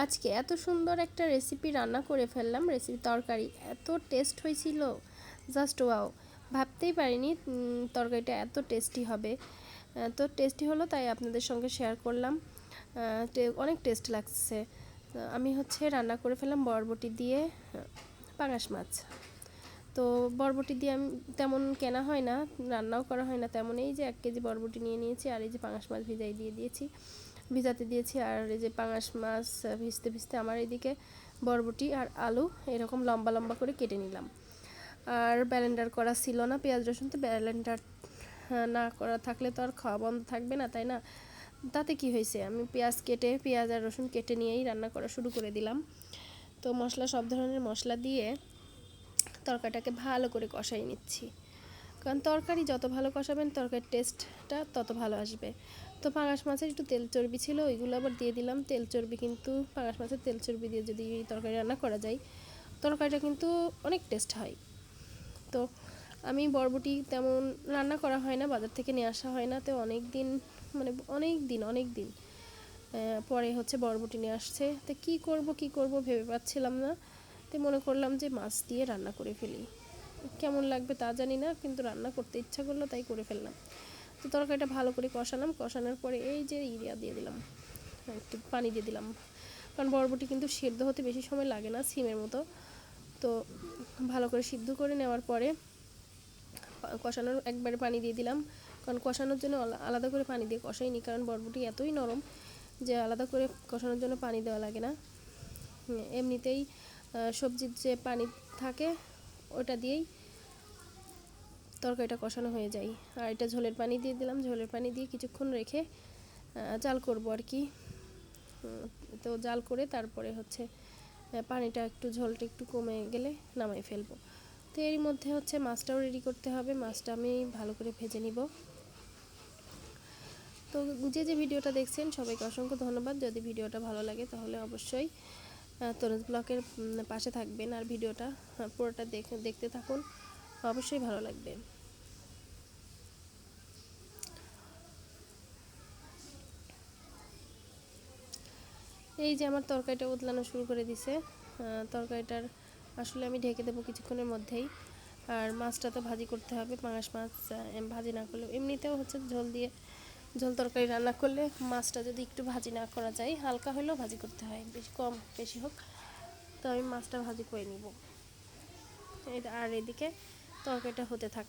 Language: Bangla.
আজকে এত সুন্দর একটা রেসিপি রান্না করে ফেললাম রেসিপি তরকারি। এত টেস্ট হয়েছিল। জাস্ট ওয়াও ভাবতেই পারিনি তরকারিটা এত টেস্টি হবে। এত টেস্টি হলো, তাই আপনাদের সঙ্গে শেয়ার করলাম। অনেক টেস্ট লাগছে। তো আমি হচ্ছে রান্না করে ফেললাম বরবটি দিয়ে পাঙাশ মাছ। তো বরবটি দিয়ে আমি, তেমন কেনা হয় না, রান্নাও করা হয় না, তেমন এই যে এক কেজি বরবটি নিয়ে নিয়েছি, আর এই যে পাঙাশ মাছ ভিজাই দিয়ে দিয়েছি। ভিজাতে দিয়েছি। আর এই যে পাঙাশ মাছ ভিজতে ভিজতে আমার এদিকে বরবটি আর আলু এরকম লম্বা লম্বা করে কেটে নিলাম। আর ব্যালেন্ডার করা ছিল না, পেঁয়াজ রসুন তো ব্যালেন্ডার না করা থাকলে তো আর খাওয়া বন্ধ থাকবে না, তাই না? তাতে কি হয়েছে? আমি পেঁয়াজ কেটে, পেঁয়াজ আর রসুন কেটে নিয়েই রান্না করা শুরু করে দিলাম। তো মশলা, সব ধরনের মশলা দিয়ে তরকারিটাকে ভালো করে কষাই নিচ্ছি। কারণ তরকারি যত ভালো কষাবেন, তরকারির টেস্টটা তত ভালো আসবে। তো পাঙাশ মাছের একটু তেল চর্বি ছিল, ওইগুলো আবার দিয়ে দিলাম। তেল চর্বি কিন্তু পাঙাশ মাছের তেল চর্বি দিয়ে যদি তরকারি রান্না করা যায়, তরকারিটা কিন্তু অনেক টেস্ট হয়। তো আমি বরবটি তেমন রান্না করা হয় না, বাজার থেকে নিয়ে আসা হয় না। তো অনেক দিন মানে অনেক দিন অনেক দিন পরে হচ্ছে বরবটি নিয়ে আসছে। তো কী করব, কি করব ভেবে পাচ্ছিলাম না। তো মনে করলাম যে মাছ দিয়ে রান্না করে ফেলি। কেমন লাগবে তা জানি না, কিন্তু রান্না করতে ইচ্ছা করল, তাই করে ফেললাম। তো তরকারিটা ভালো করে কষালাম। কষানোর পরে এই যে ইরিয়া দিয়ে দিলাম একটু পানি দিয়ে দিলাম। কারণ বরবটি কিন্তু সিদ্ধ হতে বেশি সময় লাগে না সিমের মতো। তো ভালো করে সিদ্ধ করে নেওয়ার পরে কষানোর একবারে পানি দিয়ে দিলাম। কারণ কষানোর জন্য আলাদা করে পানি দিয়ে কষাইনি, কারণ বরবটি এতই নরম যে আলাদা করে কষানোর জন্য পানি দেওয়া লাগে না। এমনিতেই সবজির যে পানি থাকে, ওটা দিয়েই তরকারিটা কষানো হয়ে যায়। আর এটা ঝোলের পানি দিয়ে দিলাম। ঝোলের পানি দিয়ে কিছুক্ষণ রেখে জাল করব আর কি। তো জাল করে তারপরে হচ্ছে পানিটা একটু, ঝোলটা একটু কমে গেলে নামাই ফেলব। তো এরই মধ্যে হচ্ছে মাছটাও রেডি করতে হবে। মাছটা আমি ভালো করে ভেজে নিব। তো যে যে ভিডিওটা দেখছেন, সবাইকে অসংখ্য ধন্যবাদ। যদি ভিডিওটা ভালো লাগে, তাহলে অবশ্যই তরুজ ব্লকের পাশে থাকবেন। আর ভিডিওটা পুরোটা দেখে, দেখতে থাকুন। অবশ্যই ভালো লাগবে। এই যে আমার তরকারিটা উতলানো শুরু করে দিছে। তরকারিটার আসলে আমি ঢেকে দেবো কিছুক্ষণের মধ্যেই। আর মাছটা তো ভাজি করতে হবে, পাঙাশ মাছ ভাজি না করলে এমনিতেও হচ্ছে ঝোল দিয়ে, ঝোল তরকারি রান্না করলে মাছটা যদি একটু ভাজি না করা যায়, হালকা হলেও ভাজি করতে হয়, বেশি কম, বেশি হোক। তো আমি মাছটা ভাজি করে নিব। আর এদিকে তরকারিটা হতে থাক।